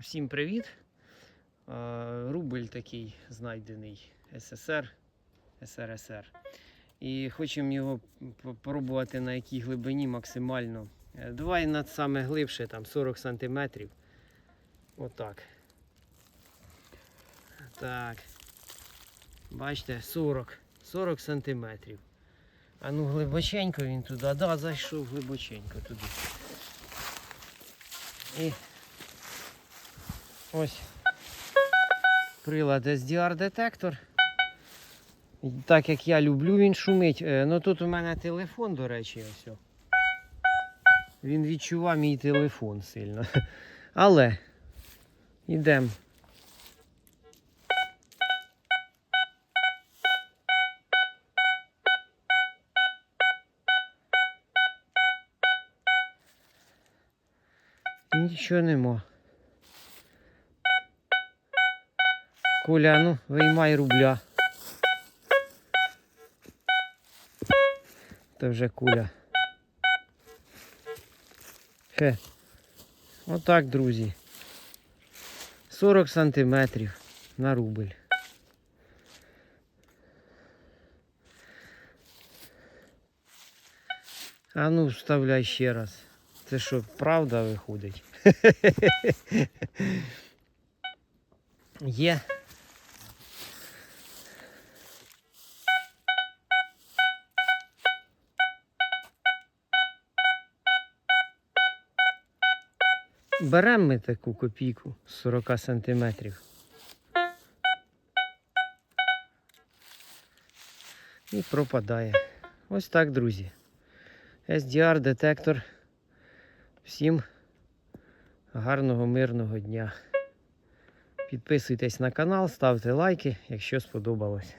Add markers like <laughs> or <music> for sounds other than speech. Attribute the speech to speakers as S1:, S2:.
S1: Всім привіт! Рубль такий знайдений СССР, СРСР. І хочемо його п- пробувати на якій глибині максимально. Е, Давай над саме глибше, там 40 см. Отак. Так. Бачите, 40. 40 см. А ну глибоченько він туди. Да, зайшов глибоченько туди. І ось прилад SDR-детектор. Так як я люблю, він шумить. Е, Ну тут у мене телефон, до речі, ось. Він відчував мій телефон сильно. <laughs> Але йдемо. Нічого нема. Коля, ну, виймай рубля. Це вже куля. Хе. Отак, друзі. 40 сантиметрів на рубль. А ну, вставляй ще раз. Це що, правда виходить? <laughs> Є. Беремо ми таку копійку з 40 сантиметрів. І пропадає. Ось так, друзі. SDR детектор. Всім гарного мирного дня. Підписуйтесь на канал, ставте лайки, якщо сподобалось.